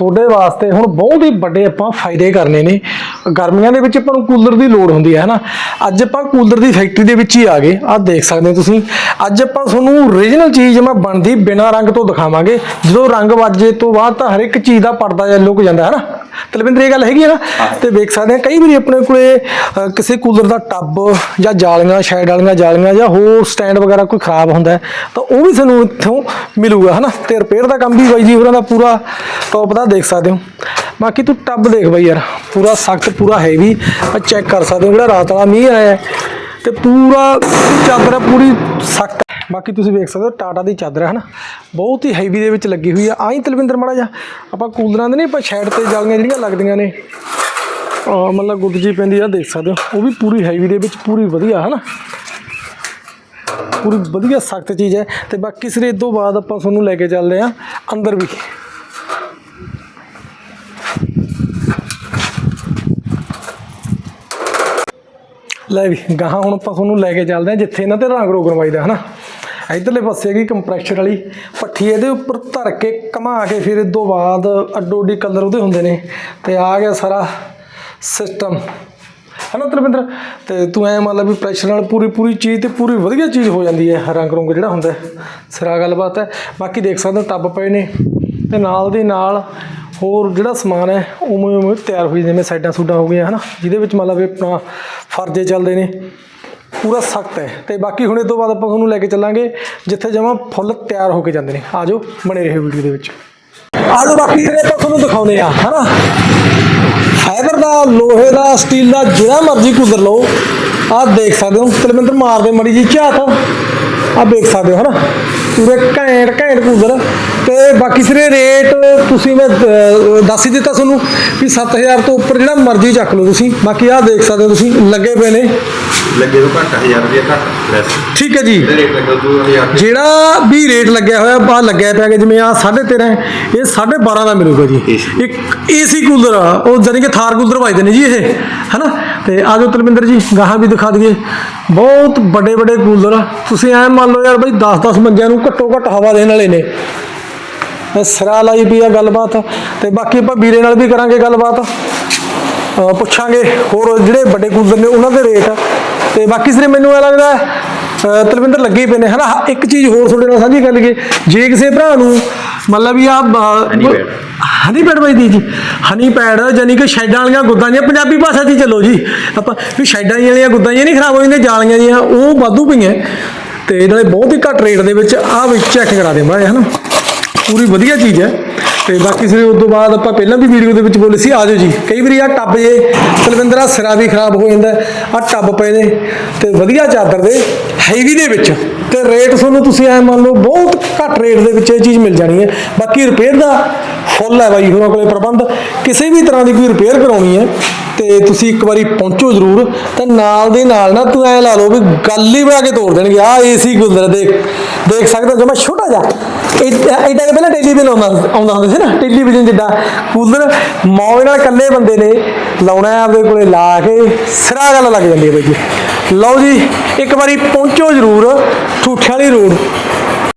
ਤੁਹਾਡੇ ਵਾਸਤੇ ਹੁਣ ਬਹੁਤ ਹੀ ਵੱਡੇ ਆਪਾਂ ਫਾਇਦੇ ਕਰਨੇ ਨੇ। ਗਰਮੀਆਂ ਦੇ ਵਿੱਚ ਆਪਾਂ ਨੂੰ ਕੂਲਰ ਦੀ ਲੋੜ ਹੁੰਦੀ ਹੈ ਹਨਾ ਅੱਜ ਆਪਾਂ ਕੂਲਰ ਦੀ ਫੈਕਟਰੀ ਦੇ ਵਿੱਚ ਹੀ ਆ ਗਏ। ਆਹ ਦੇਖ ਸਕਦੇ ਹੋ ਤੁਸੀਂ। ਅੱਜ ਆਪਾਂ ਤੁਹਾਨੂੰ ਓਰੀਜਨਲ ਚੀਜ਼ ਮੈਂ ਬਣਦੀ ਬਿਨਾਂ ਰੰਗ ਤੋਂ ਦਿਖਾਵਾਂਗੇ। ਜਦੋਂ ਰੰਗ ਵੱਜੇ ਤੋਂ ਬਾਅਦ ਤਾਂ ਹਰ ਇੱਕ ਚੀਜ਼ ਦਾ ਪਰਦਾ ਜਾਂ ਲੁਕ ਜਾਂਦਾ, ਹੈ ਨਾ? ਤਲਵਿੰਦਰ ਇਹ ਗੱਲ ਹੈਗੀ ਹੈ ਨਾ? ਤੇ ਦੇਖ ਸਕਦੇ ਆ ਕਈ ਵਾਰੀ ਆਪਣੇ ਕੋਲੇ ਅ, ਕਿਸੇ ਕੂਲਰ ਦਾ ਟੱਬ ਜਾਂ ਜਾਲੀਆਂ ਸ਼ੈਡ ਵਾਲੀਆਂ ਜਾਲੀਆਂ ਜਾਂ ਹੋਰ ਸਟੈਂਡ ਵਗੈਰਾ ਕੋਈ ਖਰਾਬ ਹੁੰਦਾ ਹੈ, ਤਾਂ ਉਹ ਵੀ ਤੁਹਾਨੂੰ ਇੱਥੋਂ ਮਿਲੂਗਾ ਹਨਾ? ਤੇ ਰਿਪੇਅਰ ਦਾ ਕੰਮ ਵੀ ਬਾਈ ਜੀ ਹੋਰਾਂ ਦਾ ਪੂਰਾ ਟੌਪ ਦਾ ਦੇਖ ਸਕਦੇ ਹੋ। ਬਾਕੀ ਤੂੰ ਟੱਬ ਦੇਖ ਬਾਈ ਯਾਰ ਪੂਰਾ ਸਖਤ ਪੂਰਾ ਹੈਵੀ ਆ ਚੈੱਕ ਕਰ ਸਕਦੇ ਹੋ ਜਿਹੜਾ ਰਾਤ ਵਾਲਾ ਮੀਂਹ ਆਇਆ ਹੈ, ਤੇ ਪੂਰਾ ਚਾਦਰ ਹੈ ਪੂਰੀ ਸਖਤ ਬਾਕੀ ਤੁਸੀਂ ਵੇਖ ਸਕਦੇ ਹੋ ਟਾਟਾ ਦੀ ਚਾਦਰ ਹੈ ਹਨਾ। ਬਹੁਤ ਹੀ ਹੈਵੀ ਦੇ ਵਿੱਚ ਲੱਗੀ ਹੋਈ ਆ। ਆਈ ਤਲਵਿੰਦਰ ਮਾੜਾ ਜਾ ਆਪਾਂ ਕੂਲਰਾਂ ਦੇ ਨਹੀਂ, ਆਪਾਂ ਸ਼ੈਡ ਤੇ ਜਾਲੀਆਂ ਜਿਹੜੀਆਂ ਲੱਗਦੀਆਂ ਨੇ ਮਤਲਬ ਗੁੱਡ ਜੀ ਪੈਂਦੀ ਆ, ਦੇਖ ਸਕਦੇ ਹੋ। ਉਹ ਵੀ ਪੂਰੀ ਹੈਵੀ ਦੇ ਵਿੱਚ, ਪੂਰੀ ਵਧੀਆ, ਹਨਾ। ਪੂਰੀ ਵਧੀਆ, ਸਖਤ ਚੀਜ਼ ਹੈ। ਤੇ ਬਾਕੀ ਸਿਰੇ, ਇਹ ਤੋਂ ਬਾਅਦ ਆਪਾਂ ਤੁਹਾਨੂੰ ਲੈ ਕੇ ਚੱਲਦੇ ਆ ਅੰਦਰ ਵੀ। ਲੈ ਵੀ, ਗਾਹਾਂ ਹੁਣ ਆਪਾਂ ਤੁਹਾਨੂੰ ਲੈ ਕੇ ਚੱਲਦੇ ਆ ਜਿੱਥੇ ਇਹਨਾਂ ਤੇ ਰੰਗ ਰੋਗਨ ਵਾਈਦਾ ਹਨਾ। ਇਧਰਲੇ ਪਾਸੇ ਹੈਗੀ ਕੰਪਰੈਸ਼ਰ ਵਾਲੀ। ਪੱਠੀ ਇਹਦੇ ਉੱਪਰ ਧਰ ਕੇ ਘਮਾ ਕੇ ਫਿਰ ਇਹ ਤੋਂ ਬਾਅਦ ਅੱਡੋ ਅੱਡੀ ਕਲਰ ਉਹਦੇ ਹੁੰਦੇ ਨੇ। ਤੇ ਆ ਗਿਆ ਸਾਰਾ ਸਿਸਟਮ ਹਨਾ ਤਰਵਿੰਦਰ ਤੇ ਤੂੰ ਐ ਮੰਨ ਲਾ ਵੀ ਪ੍ਰੈਸ਼ਰ ਨਾਲ ਪੂਰੀ ਪੂਰੀ ਚੀਜ਼ ਤੇ ਪੂਰੀ ਵਧੀਆ ਚੀਜ਼ ਹੋ ਜਾਂਦੀ ਹੈ, ਰੰਗ ਰੁੰਗ ਜਿਹੜਾ ਹੁੰਦਾ ਹੈ। ਸਿਰਾ ਗੱਲਬਾਤ ਹੈ। ਬਾਕੀ ਦੇਖ ਸਕਦੇ ਹੋ ਟੱਬ ਪਏ ਨੇ। ਤੇ ਨਾਲ ਦੇ ਨਾਲ ਹੋਰ ਜਿਹੜਾ ਸਮਾਨ ਹੈ, ਉਵੇਂ ਉਵੇਂ ਤਿਆਰ ਹੋਈ ਜਿਵੇਂ ਸਾਈਡਾਂ ਸੂਡਾਂ ਹੋ ਗਈਆਂ, ਹਨਾ। ਜਿਹਦੇ ਵਿੱਚ ਮੰਨ ਲਾ ਵੀ ਆਪਣਾ ਫਰਜੇ ਚੱਲਦੇ ਨੇ। ਪੂਰਾ ਸਖਤ ਹੈ। ਤੇ ਬਾਕੀ ਹੁਣ ਇਹ ਤੋਂ ਬਾਅਦ ਆਪਾਂ ਤੁਹਾਨੂੰ ਲੈ ਕੇ ਚੱਲਾਂਗੇ, ਜਿੱਥੇ ਜਮਾ ਫੁੱਲ ਤਿਆਰ ਹੋ ਕੇ ਜਾਂਦੇ ਨੇ। ਆਜੋ ਬਣੇ ਰਹੇ ਵੀਡੀਓ ਦੇ ਵਿੱਚ। ਆਜੋ ਬਾਕੀ ਜਿਹੜੇ ਆਪਾਂ ਤੁਹਾਨੂੰ ਦਿਖਾਉਂਦੇ ਆ ਹਨਾ? ਫਾਈਬਰ ਦਾ, ਲੋਹੇ ਦਾ ਸਟੀਲ ਦਾ, ਜਿਹੜਾ ਮਰਜ਼ੀ ਕੂਲਰ ਲਓ। ਆਹ ਦੇਖ ਸਕਦੇ ਹੋ, ਤਲਵਿੰਦਰ ਮਾਰਦੇ ਮੜੀ ਜੀ ਝਾਤ। ਆਹ ਦੇਖ ਸਕਦੇ ਹੋ, ਹਨਾ? ਪੂਰੇ ਘੈਂਟ ਘੈਂਟ ਕੂਲਰ ਤੇ ਬਾਕੀ ਸਿਰੇ ਰੇਟ ਤੁਸੀਂ ਮੈਂ ਦੱਸ ਹੀ ਦਿੱਤਾ ਤੁਹਾਨੂੰ ਵੀ 7000 ਤੋਂ ਉੱਪਰ ਜਿਹੜਾ ਮਰਜ਼ੀ ਚੱਕ ਲਓ ਤੁਸੀਂ। ਬਾਕੀ ਆਹ ਦੇਖ ਸਕਦੇ ਹੋ ਤੁਸੀਂ, ਲੱਗੇ ਪਏ ਨੇ। ਲੱਗੇ ਤੋਂ ਘੱਟ 1000 ਰੁਪਏ ਘੱਟ। ਲੈਸ ਠੀਕ ਹੈ ਜੀ। ਇਹਦਾ ਰੇਟ ਲੱਗਾ 2000 ਜਿਹੜਾ ਵੀ ਰੇਟ ਲੱਗਿਆ ਹੋਇਆ ਬਾ ਲੱਗਿਆ ਪਿਆ ਕਿ ਜਿਵੇਂ ਆ 13.5 ਇਹ 12.5 ਦਾ ਮਿਲੂਗਾ ਜੀ। AC ਇੱਕ ਏਸੀ ਕੂਲਰ ਆ ਉਹ ਜਾਨੀ ਕਿ ਥਾਰ ਕੂਲਰ ਵੱਜਦੇ ਨੇ ਜੀ ਇਹ ਹਨਾ? ਤੇ ਆਜੋ ਤਲਵਿੰਦਰ ਜੀ ਗਾਹਾਂ ਵੀ ਦਿਖਾ ਦਈਏ। ਬਹੁਤ ਵੱਡੇ ਵੱਡੇ ਕੂਲਰ ਆ। ਤੁਸੀਂ ਐ ਮੰਨ ਲਓ ਯਾਰ ਬਈ 10-10 ਬੰਦਿਆਂ ਨੂੰ ਘੱਟੋ ਘੱਟ ਹਵਾ ਦੇਣ ਵਾਲੇ ਨੇ। ਇਹ ਸਿਰਾ ਲਾਈ ਪਈ ਆ ਗੱਲਬਾਤ। ਤੇ ਬਾਕੀ ਆਪਾਂ ਵੀਰੇ ਨਾਲ ਵੀ ਕਰਾਂਗੇ ਗੱਲਬਾਤ। ਅਹ ਪੁੱਛਾਂਗੇ ਹੋਰ ਜਿਹੜੇ ਵੱਡੇ ਕੂਲਰ ਨੇ ਉਹਨਾਂ ਦੇ ਰੇਟ ਤੇ ਬਾਕੀ ਸਿਰੇ ਮੈਨੂੰ ਇਹ ਲੱਗਦਾ ਤਲਵਿੰਦਰ ਲੱਗੇ ਹੀ ਪਏ ਨੇ ਹਨਾ? ਇੱਕ ਚੀਜ਼ ਹੋਰ ਤੁਹਾਡੇ ਨਾਲ ਸਾਂਝੀ ਕਰ ਲਈਏ। ਜੇ ਕਿਸੇ ਭਰਾ ਨੂੰ ਮਤਲਬ ਵੀ ਆ। ਹਨੀ ਪੈਡ ਬਾਈ ਦੀ ਜੀ। ਹਨੀ ਪੈਡ ਜਾਨੀ ਕਿ ਸ਼ੈਡਾਂ ਵਾਲੀਆਂ ਗੁੱਦਾਂ ਜੀਆਂ ਪੰਜਾਬੀ ਭਾਸ਼ਾ 'ਚ ਚੱਲੋ ਜੀ। ਆਪਾਂ ਵੀ ਸ਼ੈਡਾਂ ਵਾਲੀਆਂ ਗੁੱਦਾਂ ਜੀਆਂ ਨਹੀਂ ਖਰਾਬ ਹੋ ਜਾਂਦੀਆਂ ਜਾਲੀਆਂ ਜੀਆਂ ਉਹ ਵਾਧੂ ਪਈਆਂ। ਤੇ ਨਾਲੇ ਬਹੁਤ ਹੀ ਘੱਟ ਰੇਟ ਦੇ ਵਿੱਚ ਆਹ ਵਿੱਚ ਚੈੱਕ ਕਰਾ ਦੇ ਮਾੜੇ ਹਨਾ? ਪੂਰੀ ਵਧੀਆ ਚੀਜ਼ ਹੈ। ਤੇ ਬਾਕੀ ਸਿਰੇ ਉਸ ਤੋਂ ਬਾਅਦ ਆਪਾਂ ਪਹਿਲਾਂ ਵੀ ਵੀਡੀਓ ਦੇ ਵਿੱਚ ਬੋਲੇ ਸੀ ਆਜੋ ਜੀ। ਕਈ ਵਾਰੀ ਆ ਟੱਬ ਜੇ ਤਲਵਿੰਦਰਾ ਸਿਰਾ ਵੀ ਖਰਾਬ ਹੋ ਜਾਂਦਾ, ਆ ਟੱਬ ਪਏ ਨੇ, ਤੇ ਵਧੀਆ ਚਾਦਰ ਦੇ ਹੈਵੀ ਦੇ ਵਿੱਚ, ਤੇ ਰੇਟ ਤੁਹਾਨੂੰ ਤੁਸੀਂ ਐ ਮੰਨ ਲਓ, ਬਹੁਤ ਘੱਟ ਰੇਟ ਦੇ ਵਿੱਚ ਇਹ ਚੀਜ਼ ਮਿਲ ਜਾਣੀ ਹੈ। ਬਾਕੀ ਰਿਪੇਅਰ ਦਾ ਫੁੱਲ ਹੈ ਬਾਈ ਹੋਰਾਂ ਕੋਲੇ ਪ੍ਰਬੰਧ, ਕਿਸੇ ਵੀ ਤਰ੍ਹਾਂ ਦੀ ਕੋਈ ਰਿਪੇਅਰ ਕਰਾਉਣੀ ਹੈ, ਤੇ ਤੁਸੀਂ ਇੱਕ ਵਾਰੀ ਪਹੁੰਚੋ ਜ਼ਰੂਰ, ਤਾਂ ਨਾਲ ਦੇ ਨਾਲ ਨਾ ਤੂੰ ਐ ਲਾ ਲਓ ਵੀ ਗੱਲ ਹੀ ਬਣਾ ਕੇ ਤੋੜ ਦੇਣਗੇ। ਆ ਏਸੀ ਗੁੰਦਰ ਦੇਖ ਦੇਖ ਸਕਦਾ ਜਮਾ ਛੋਟਾ ਜਿਹਾ। ਐਡਾ ਐਡਾ ਕੁ ਪਹਿਲਾਂ ਟੈਲੀਵਿਜ਼ਨ ਆਉਂਦਾ ਆਉਂਦਾ ਹੁੰਦਾ ਸੀ ਨਾ, ਟੈਲੀਵਿਜ਼ਨ ਜਿੱਦਾਂ ਕੂਲਰ ਮੌਜ ਨਾਲ ਇਕੱਲੇ ਬੰਦੇ ਨੇ ਲਾਉਣਾ ਆਪਦੇ ਕੋਲੇ ਲਾ ਕੇ, ਸਿਰਾ ਗੱਲ ਲੱਗ ਜਾਂਦੀ ਹੈ ਬਾਈ ਜੀ। ਲਓ ਜੀ, ਇੱਕ ਵਾਰੀ ਪਹੁੰਚੋ ਜ਼ਰੂਰ ਠੂਠੇ ਵਾਲੀ ਰੋਡ।